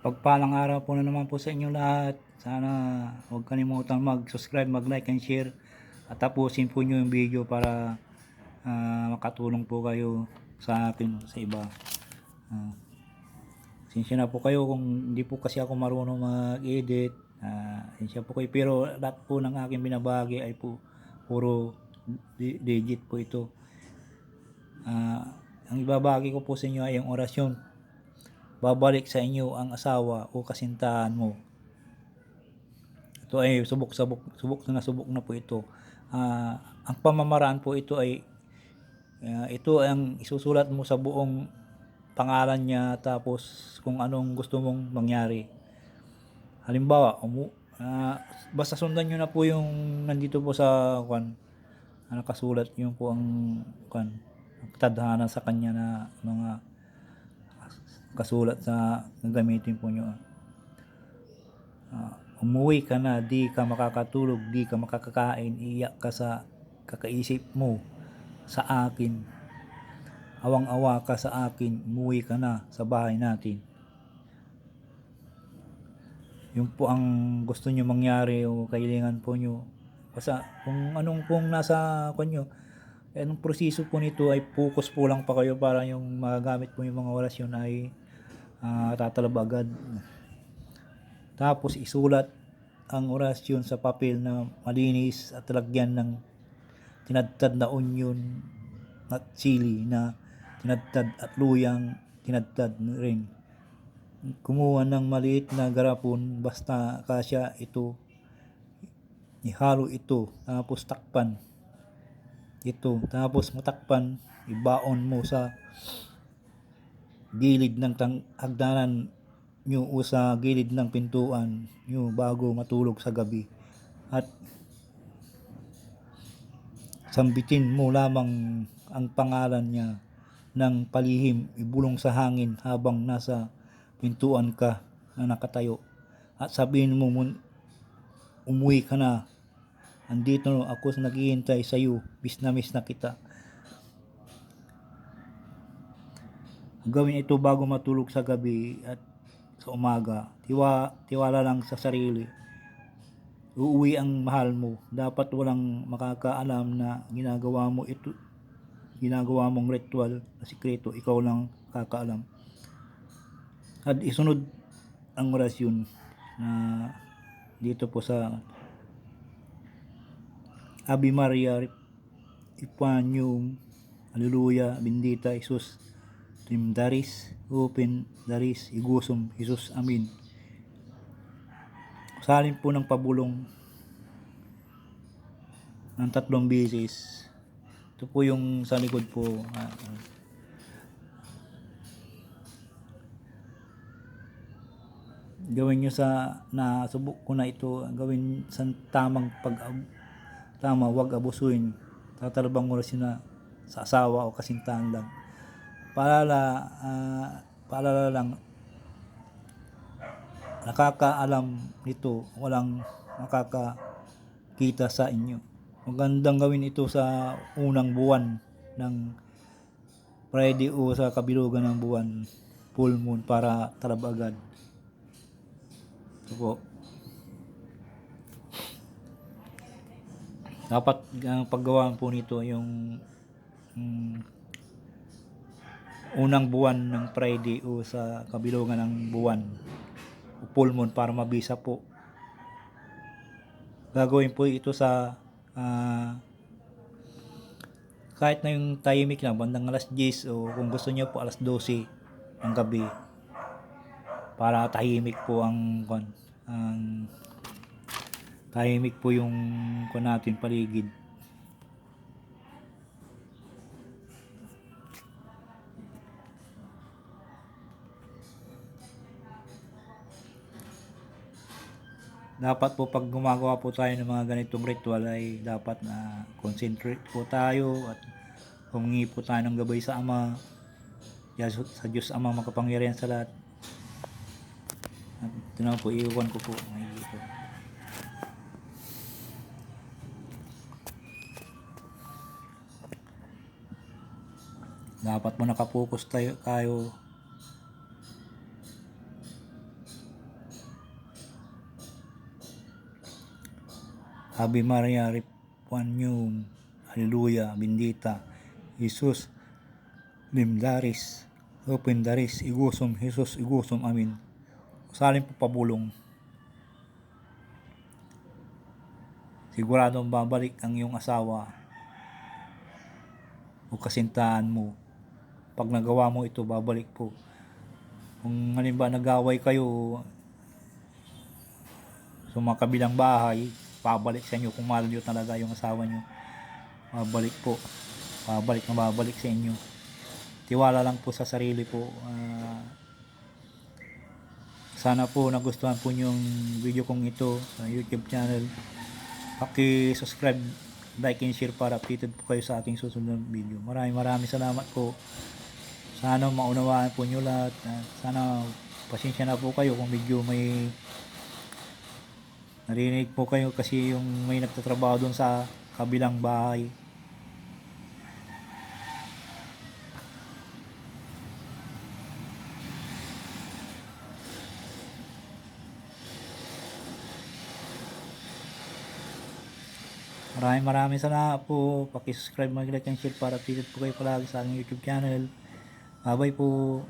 Pagpalang araw po na naman po sa inyo lahat. Sana huwag kalimutan mag-subscribe, mag-like and share. At tapusin po nyo yung video para ah, makatulong po kayo sa akin, sa iba. Uh, Sinsya na po kayo kung hindi po kasi ako marunong mag-edit. Ah, sinsya po kayo. Pero lahat po ng aking binabagi ay po puro digit po ito. Ah, ang ibabagi ko po sa inyo ay ang orasyon. Babalik sa inyo ang asawa o kasintahan mo. Ito ay subok-subok, subok na subok na po ito. Ah, ang pamamaraan po ito ay ah, ito ang isusulat mo sa buong pangalan niya tapos kung anong gusto mong mangyari. Halimbawa, umu, ah, basta sundan nyo na po yung nandito po sa kwan, na nakasulat yun po ang kwan, tadhana sa kanya na mga kasulat sa gagamitin po nyo. Ah, umuwi ka na, di ka makakatulog, di ka makakakain, iyak ka sa kakaisip mo sa akin. Awang-awa ka sa akin, umuwi ka na sa bahay natin. Yung po ang gusto nyo mangyari o kailangan po nyo. Basta kung anong pong nasa kanyo, eh, anong proseso po nito ay focus po lang pa kayo para yung magagamit po yung mga orasyon ay ah, tatalab agad. Tapos isulat ang orasyon sa papel na malinis at lagyan ng tinadtad na onion at chili na tinadtad at luyang tinadtad rin. Kumuha ng maliit na garapon basta kasya ito. Ihalo ito tapos takpan. Ito tapos matakpan ibaon mo sa gilid ng tang hagdanan nyo o sa gilid ng pintuan nyo bago matulog sa gabi. At sambitin mo lamang ang pangalan niya ng palihim ibulong sa hangin habang nasa pintuan ka na nakatayo. At sabihin mo umuwi ka na. Andito ako sa naghihintay sa iyo. Miss na miss na kita. Gawin ito bago matulog sa gabi at sa umaga. Tiwa, tiwala lang sa sarili. Uuwi ang mahal mo. Dapat walang makakaalam na ginagawa mo ito ginagawa mong ritual na sikreto, ikaw lang kakaalam. At isunod ang orasyon na dito po sa Ave Maria Ipanyum Hallelujah Bendita Jesus Tim Daris Open Daris Igusum Jesus Amin. Salin po ng pabulong ng tatlong beses ito po yung sa likod po ah, ah. gawin nyo sa nasubok ko na ito gawin sa tamang pag tama wag abusuin tatalabang oras na sa asawa o kasintahan lang paalala ah, paalala lang. Nakakaalam nito walang makakakita sa inyo. Magandang gawin ito sa unang buwan ng Friday o sa kabilugan ng buwan full moon para agad. Ito po. Dapat ang paggawa po nito yung mm, unang buwan ng Friday o sa kabilugan ng buwan. O full para mabisa po. Gagawin po ito sa ah, kahit na yung tahimik lang, bandang alas 10 o kung gusto niyo po alas 12 ng gabi para tahimik po ang kon ang tahimik po yung kon natin paligid dapat po pag gumagawa po tayo ng mga ganitong ritual ay dapat na concentrate po tayo at humingi po tayo ng gabay sa Ama. Sa Diyos Ama makapangyarihan sa lahat. At ito na po, iiwan ko po. Dapat mo nakapokus tayo, tayo Ave Maria Repuanium, Hallelujah, Bendita, Jesus, Limdaris, Open Daris, Igusum, Jesus, Igusum, Amin. Salin po pabulong. Siguradong babalik ang iyong asawa o kasintahan mo. Pag nagawa mo ito, babalik po. Kung halimbawa nag-away kayo sa mga kabilang bahay, babalik sa inyo kung mahal nyo talaga yung asawa nyo. Babalik po. Babalik na babalik sa inyo. Tiwala lang po sa sarili po. Ah, sana po nagustuhan po yung video kong ito sa YouTube channel. Paki-subscribe, like and share para updated po kayo sa aking susunod na video. Maraming maraming salamat po. Sana maunawaan po nyo lahat. At sana pasensya na po kayo kung medyo may narinig po kayo kasi yung may nagtatrabaho doon sa kabilang bahay. Maraming maraming salamat po. Paki-subscribe, mag-like and share para updated po kayo palagi sa aking YouTube channel. Bye-bye po.